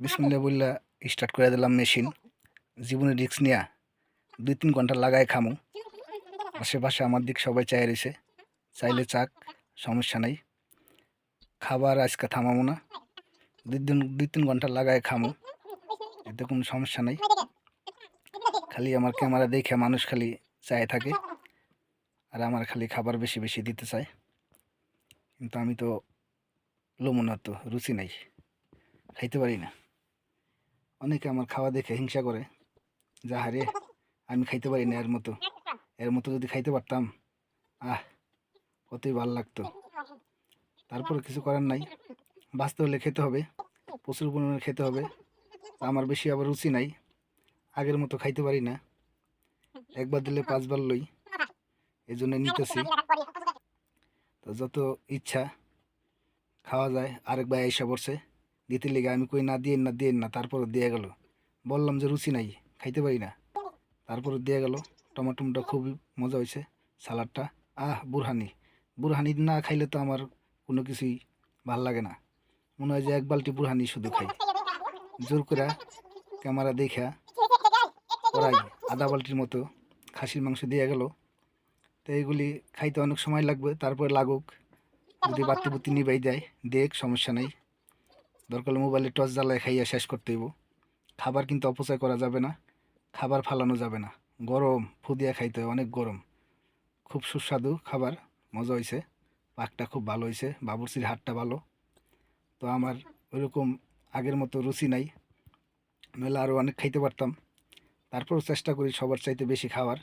বিসমিল্লা বললা স্টার্ট করে দিলাম মেশিন। জীবনে রিক্স নিয়া। দুই তিন ঘণ্টা লাগায় খামু। আশেপাশে আমার দিক সবাই চাই রয়েছে চাইলে চাক, সমস্যা নাই। খাবার আজকে থামাবো না। দুই দিন দুই তিন ঘণ্টা লাগায় খামু, এতে কোনো সমস্যা নাই। খালি আমার ক্যামেরা দেখে মানুষ খালি চায় থাকে, আর আমার খালি খাবার বেশি বেশি দিতে চায়। কিন্তু আমি তো লোমনা তো রুচি নাই, খাইতে পারি না। অনেকে আমার খাওয়া দেখে হিংসা করে, যা হারে আমি খাইতে পারি না এর মতো। এর মতো যদি খাইতে পারতাম, আহ, কতই ভালো লাগতো। তারপরে কিছু করার নাই। বাঁচতে হলে খেতে হবে, প্রচুর পরিমাণে খেতে হবে। আমার বেশি আবার রুচি নাই। আগের মতো খাইতে পারি না। একবার দিলে পাঁচবার লই। এই জন্য নিতেছি। তো যত ইচ্ছা খাওয়া যায় আরেকবার এসে পড়ছে। দিতে লেগে আমি কই না দিয়ে না দিয়ে না তারপরে দিয়ে গেল। বললাম যে রুচি নাই, খাইতে পারি না। তারপরে দিয়ে গেল। টমাটোমটা খুবই মজা হয়েছে, সালাডটা। আহ, বুরহানি। বুরহানি না খাইলে তো আমার কোনো কিছুই ভালো লাগে না। মনে হয় যে এক বালটি বুরহানি শুধু খাই। জোর করে ক্যামেরা দেখা ওরাই আধা বালতির মতো খাসির মাংস দিয়ে গেল। তো এইগুলি খাইতে অনেক সময় লাগবে, তারপরে লাগুক। যদি বাতি বুতি নিবাই দেয় দেখ, সমস্যা নেই। দরকার মোবাইলে টর্চ জ্বালায় খাইয়া শেষ করতে হইব। খাবার কিন্তু অপচয় করা যাবে না। খাবার ফালানো যাবে না। গরম, ফুদিয়া খাইতে হয়, অনেক গরম। খুব সুস্বাদু খাবার, মজা হয়েছে পাকটা খুব ভালো হয়েছে বাবুরচির হাটটা ভালো। তো আমার ওইরকম আগের মতো রুচি নাই। নইলে আরও অনেক খাইতে পারতাম। তারপরও চেষ্টা করি সবার চাইতে বেশি খাওয়ার।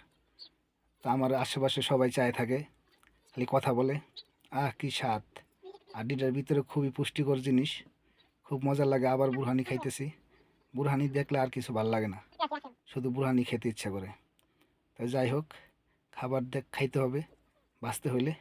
তা আমার আশেপাশে সবাই চায় থাকে, খালি কথা বলে। আহ, কি স্বাদ। আডিটার ভিতরে খুবই পুষ্টিকর জিনিস। খুব মজা লাগে, আবার বুরহানি খাইতেছি। বুরহানি দেখলে আর কিছু ভালো লাগে না। শুধু বুড়ানি খেতে ইচ্ছা করে। তাই যাই হোক খাবার দেখ খাইতে হবে বাঁচতে হইলে।